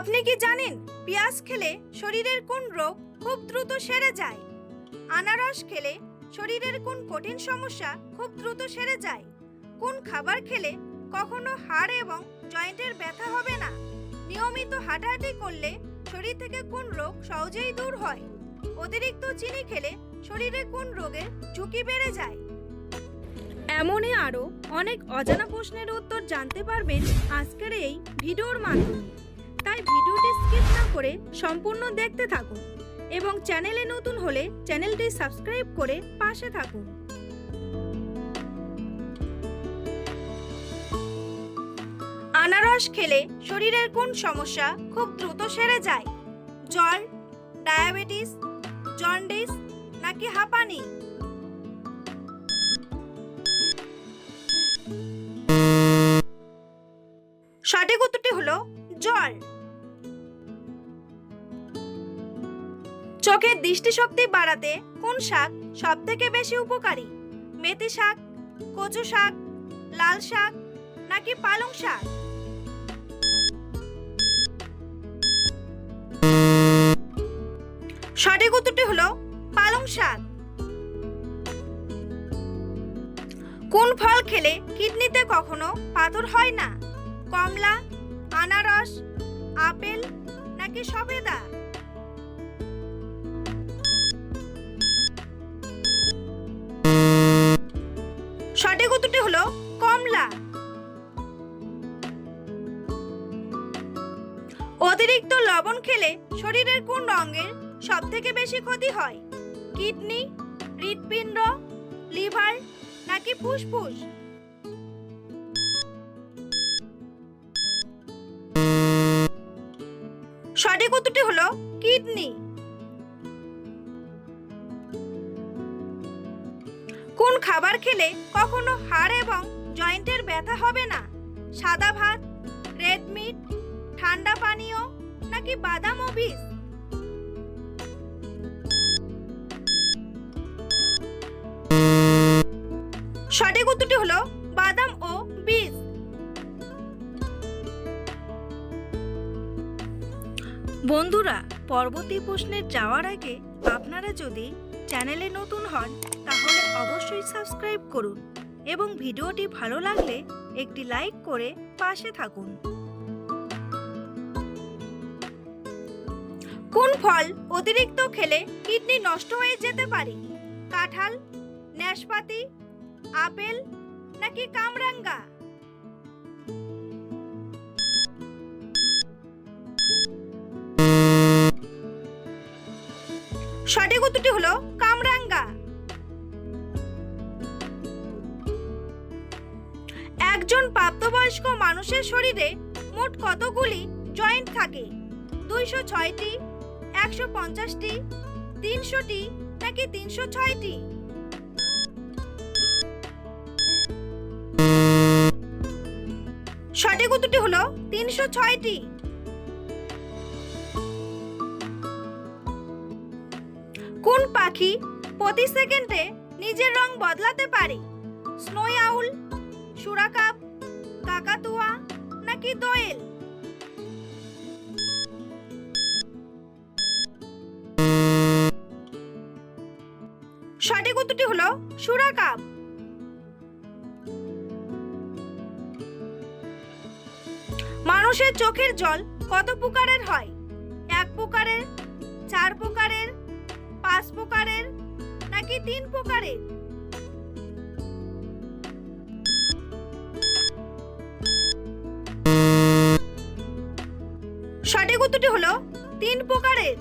আপনি কি জানেন, পেঁয়াজ খেলে শরীরের কোন রোগ খুব দ্রুত সেরে যায়? আনারস খেলে শরীরের কোন কঠিন সমস্যা খুব দ্রুত সেরে যায়? কোন খাবার খেলে কখনো হাড় এবং জয়েন্টের ব্যথা হবে না? নিয়মিত হাঁটাহাঁটি করলে শরীর থেকে কোন রোগ সহজেই দূর হয়? অতিরিক্ত চিনি খেলে শরীরে কোন রোগের ঝুঁকি বেড়ে যায়? এমনই আরও অনেক অজানা প্রশ্নের উত্তর জানতে পারবেন আজকের এই ভিডিওর মাধ্যমে। তাই ভিডিওটি স্কিপ না করে সম্পূর্ণ দেখতে থাকুন এবং চ্যানেলে নতুন হলে চ্যানেলটি সাবস্ক্রাইব করে পাশে থাকুন। আনারস খেলে শরীরের কোন সমস্যা খুব দ্রুত সেরে যায়? জল, ডায়াবেটিস, জন্ডিস নাকি হাঁপানি? সঠিক উত্তরটি হলো জল। চোখের দৃষ্টিশক্তি বাড়াতে কোন শাক সব থেকে বেশি উপকারী? মেথি শাক, কচু শাক, লাল শাক, নাকি পালং শাক? সঠিক উত্তরটি হলো পালং শাক। কোন ফল খেলে কিডনিতে কখনো পাথর হয় না? কমলা, আনারস, আপেল, নাকি সবেদা? উত্তরটি হলো কমলা। অতিরিক্ত লবণ খেলে শরীরের কোন রঙের সব থেকে বেশি ক্ষতি হয়? কিডনি, হৃৎপিণ্ড, লিভার নাকি ফুসফুস? সঠিক উত্তরটি হলো কিডনি। খাবার খেলে কখনো হাড় এবং জয়েন্টের ব্যথা হবে না। সাদা ভাত রেড মিট ঠান্ডা পানীয় নাকি বাদাম ও বীজ? সঠিক উত্তরটি হলো বাদাম ও বীজ। বন্ধুরা, পরবর্তী প্রশ্নের যাওয়ার আগে আপনারা যদি চ্যানেলে নতুন হন তাহলে অবশ্যই সাবস্ক্রাইব করুন এবং ভিডিওটি ভালো লাগলে একটি লাইক করে পাশে থাকুন। কোন ফল অতিরিক্ত খেলে কিডনি নষ্ট হয়ে যেতে পারে? কাঁঠাল নাশপাতি আপেল নাকি কামরাঙ্গা? সঠিক উত্তরটি হলো একজন প্রাপ্তবয়স্ক মানুষের শরীরে মোট কতগুলি জয়েন্ট থাকে? দুইশো ছয়টি, একশো পঞ্চাশটি, তিনশোটি নাকি তিনশো ছয়টি? সঠিক উত্তরটি হলো তিনশো ছয়টি। কোন পাখি প্রতি সেকেন্ডে নিজের রং বদলাতে পারে? স্নোই আউল সুরাকাপ কাকাতুয়া নাকি দোয়েল? সঠিক উত্তরটি হলো সুরাকাপ মানুষের চোখের জল কত প্রকারের হয়? এক প্রকারের, চার প্রকারের, পাঁচ প্রকারের নাকি তিন প্রকারের? সঠিক উত্তরটি হলো তিন প্রকারের।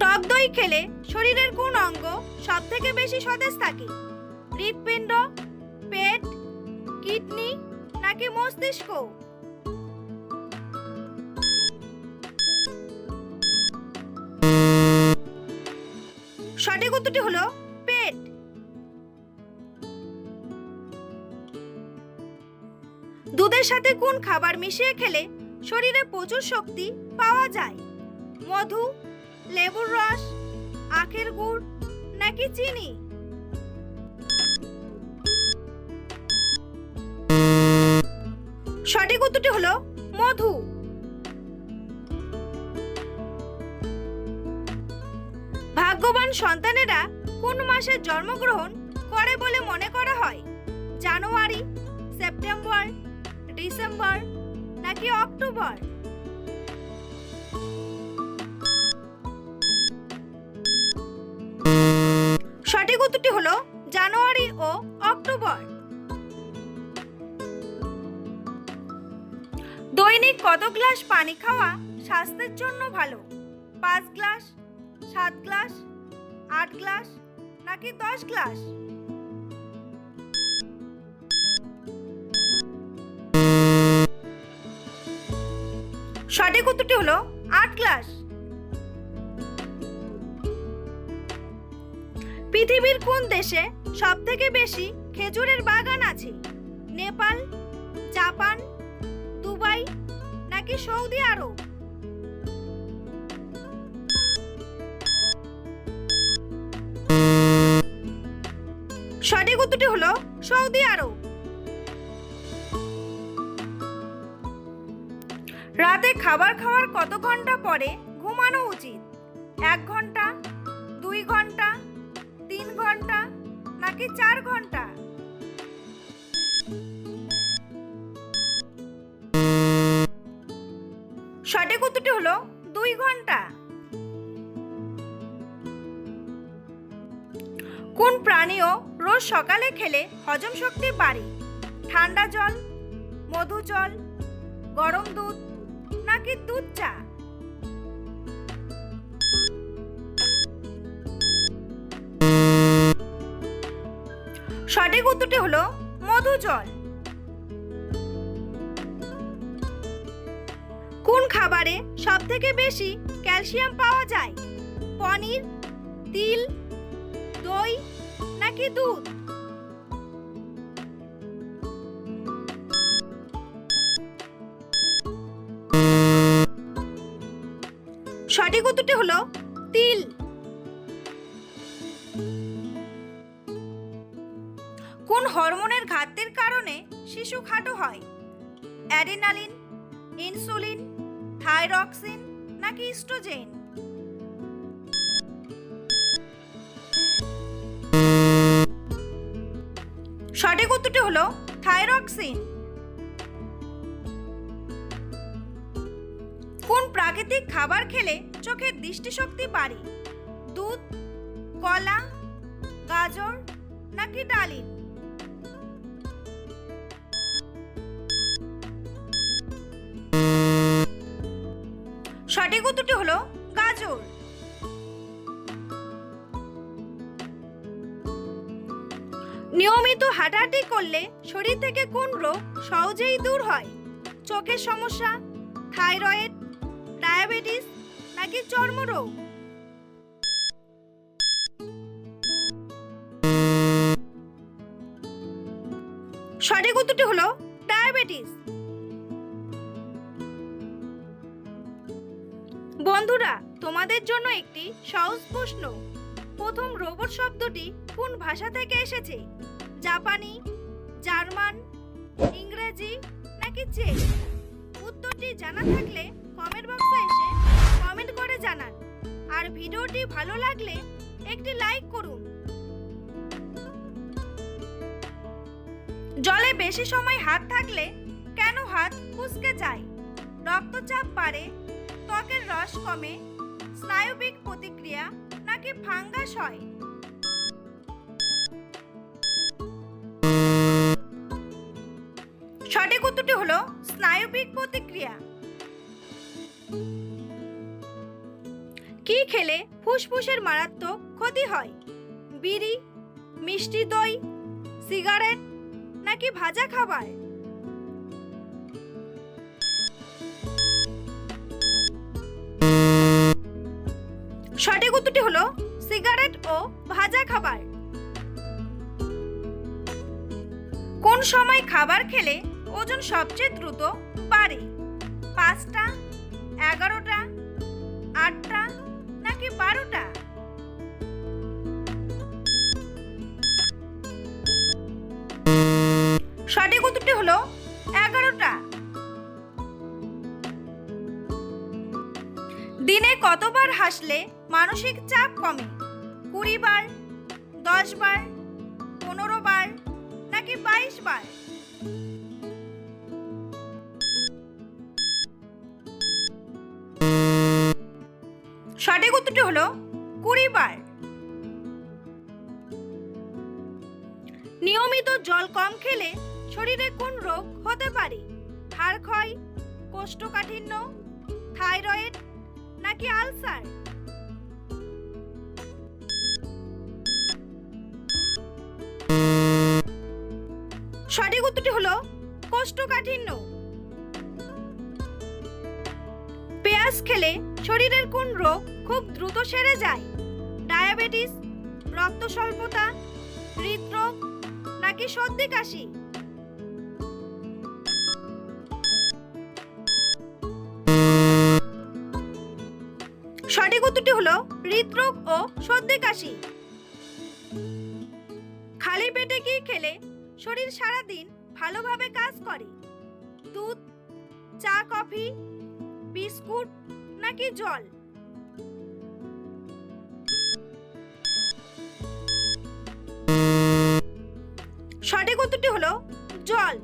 টক দই খেলে শরীরের কোন অঙ্গ সব থেকে বেশি সতেজ থাকে? হৃৎপিণ্ড, পেট, কিডনি নাকি মস্তিষ্ক? সঠিক উত্তরটি হলো দুধের সাথে কোন খাবার মিশিয়ে খেলে শরীরে প্রচুর শক্তি পাওয়া যায়? মধু, লেবুর রস, আখের গুড় নাকি চিনি? সঠিক উত্তরটি হলো মধু। ভাগ্যবান সন্তানেরা কোন মাসে জন্মগ্রহণ করে বলে মনে করা হয়? জানুয়ারি, সেপ্টেম্বর ডিসেম্বর নাকি অক্টোবর? সঠিক উত্তরটি হলো জানুয়ারি ও অক্টোবর। দৈনিক কত গ্লাস পানি খাওয়া স্বাস্থ্যের জন্য ভালো? পাঁচ গ্লাস, সাত গ্লাস, আট গ্লাস নাকি দশ গ্লাস? সঠিক উত্তরটি হলো আট ক্লাস। পৃথিবীর কোন দেশে সব থেকে বেশি খেজুরের বাগান আছে? নেপাল, জাপান, দুবাই নাকি সৌদি আরব? সঠিক উত্তরটি হলো সৌদি আরব। রাতে খাবার খাওয়ার কত ঘণ্টা পরে ঘুমানো উচিত? এক ঘণ্টা, দুই ঘণ্টা, তিন ঘণ্টা, নাকি চার ঘণ্টা? সঠিক উত্তরটি হলো দুই ঘণ্টা। কোন প্রাণীও রোজ সকালে খেলে হজম শক্তি বাড়ে? ঠান্ডা জল, মধু জল, গরম দুধ নাকি দুধ চা। সঠিক উত্তরটি হলো মধু জল। কোন খাবারে সব থেকে বেশি ক্যালসিয়াম পাওয়া যায়? পনির, তিল, দই নাকি দুধ? সঠিক উত্তরটি হলো তিল। কোন হরমোনের ঘাটতির কারণে শিশু খাটো হয়? অ্যাডিনালিন, ইনসুলিন, থাইরক্সিন নাকি ইস্ট্রোজেন? সঠিক উত্তরটি হলো থাইরক্সিন। কোন প্রাকৃতিক খাবার খেলে চোখের দৃষ্টিশক্তি বাড়ে। দুধ, কলা, গাজর নাকি ডালিম? সঠিক উত্তরটি হলো গাজর। নিয়মিত হাঁটাহাঁটি করলে শরীর থেকে কোন রোগ সহজেই দূর হয়? চোখের সমস্যা, থাইরয়েড, ডায়াবেটিস নাকি চর্মরোগ? সঠিক উত্তরটি হলো ডায়াবেটিস। বন্ধুরা, তোমাদের জন্য একটি সহজ প্রশ্ন। প্রথম রোবট শব্দটি কোন ভাষা থেকে এসেছে? জাপানি, জার্মান, ইংরেজি নাকি চেক উত্তরটি জানা থাকলে কমেন্ট বক্সে এসে কমেন্ট করে জানান। আর ভিডিওটি ভালো লাগলে একটি লাইক করুন। জলে বেশি সময় হাত থাকলে কেন হাত কুচকে যায়? রক্তচাপ বাড়ে, ত্বকের রস কমে, স্নায়বিক প্রতিক্রিয়া নাকি ফাঙ্গাস হয়? সঠিক উত্তরটি হলো স্নায়বিক প্রতিক্রিয়া। কি খেলে ফুসফুসের মারাত্মক ক্ষতি হয়? বিড়ি, মিষ্টি দই, সিগারেট নাকি ভাজা খাবার? সঠিক উত্তরটি হলো সিগারেট ও ভাজা খাবার। কোন সময় খাবার খেলে ওজন সবচেয়ে দ্রুত বাড়ে? পাঁচটা, এগারোটা, আটটা থেকে বারোটা। সঠিক উত্তরটি হলো এগারোটা। দিনে কতবার হাসলে মানসিক চাপ কমে? কুড়ি বার, দশ বার, পনেরো বার, নাকি বাইশ বার? সঠিক হলো কুড়ি বার নিয়মিত জল কম খেলে শরীরে কোন রোগ হতে পারে? হাড় কোষ্ঠকাঠিন্য, থাইরয়েড নাকি আলসার? সঠিক উত্তরটি হলো কোষ্ঠকাঠিন্য। পেঁয়াজ খেলে শরীরের কোন রোগ খুব দ্রুত সেরে যায়? ডায়াবেটিস রক্ত স্বল্পতা হৃদরোগ নাকি সর্দি কাশি? সঠিক উত্তরটি হলো হৃদরোগ ও সর্দি কাশি। খালি পেটে কি খেলে শরীর সারাদিন ভালোভাবে কাজ করে? দুধ, চা, কফি, বিস্কুট নাকি জল? সঠিক উত্তরটি হলো জল।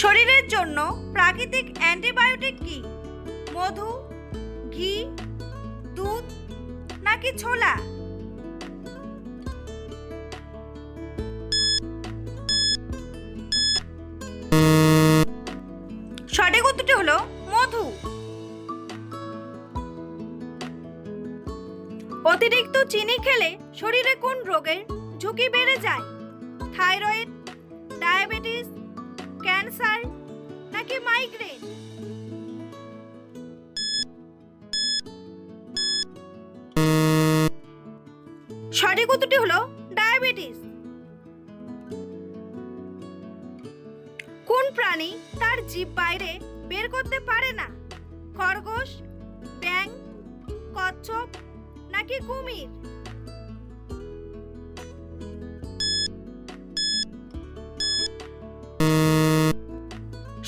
শরীরের জন্য প্রাকৃতিক অ্যান্টিবায়োটিক কি? মধু, ঘি, দুধ নাকি ছোলা? সঠিক উত্তরটি হলো মধু। অতিরিক্ত চিনি খেলে শরীরে কোন রোগের ঝুঁকি বেড়ে যায়? থাইরয়েড, ডায়াবেটিস, ক্যান্সার নাকি মাইগ্রেন? সঠিক উত্তরটি হলো ডায়াবেটিস। প্রাণী তার জীব বাইরে বের করতে পারে না। খরগোশ ব্যাং কচ্ছপ নাকি কুমির?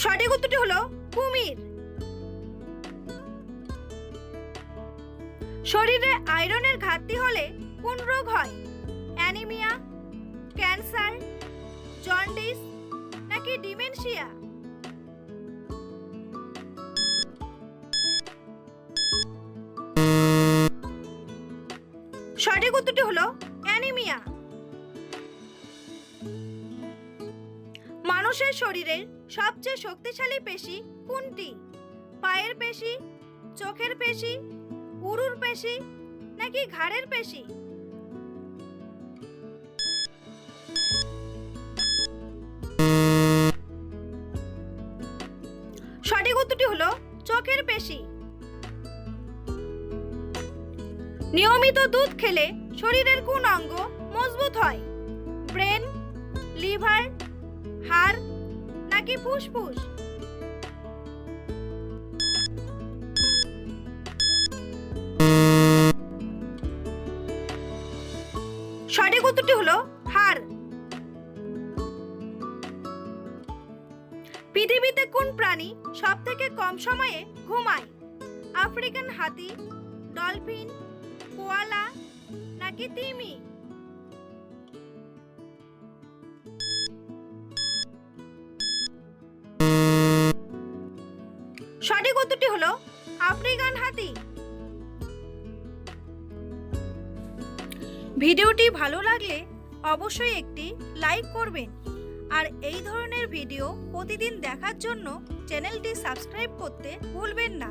সঠিক উত্তরটি হলো কুমির। শরীরে আয়রনের ঘাটতি হলে কোন রোগ হয়? অ্যানিমিয়া, ক্যান্সার, জন্ডিস নাকি ডিমেনশিয়া? সঠিক উত্তরটি হলো অ্যানিমিয়া। মানুষের শরীরের সবচেয়ে শক্তিশালী পেশি কোনটি? পায়ের পেশি, চোখের পেশি, উরুর পেশি, নাকি ঘাড়ের পেশি? সঠিক উত্তরটি হলো চোখের পেশি। নিয়মিত দুধ খেলে শরীরের কোন অঙ্গ মজবুত হয়? ব্রেন, লিভার, হাড় নাকি ফুসফুস? সঠিক উত্তরটি হলো হাড়। পৃথিবীতে কোন প্রাণী সব থেকে কম সময়ে ঘুমায়? আফ্রিকান হাতি, ডলফিন কোয়ালা নাকি তিমি সঠিক উত্তরটি হলো আফ্রিকান হাতি। ভিডিওটি ভালো লাগলে অবশ্যই একটি লাইক করবেন। আর এই ধরনের ভিডিও প্রতিদিন দেখার জন্য চ্যানেলটি সাবস্ক্রাইব করতে ভুলবেন না।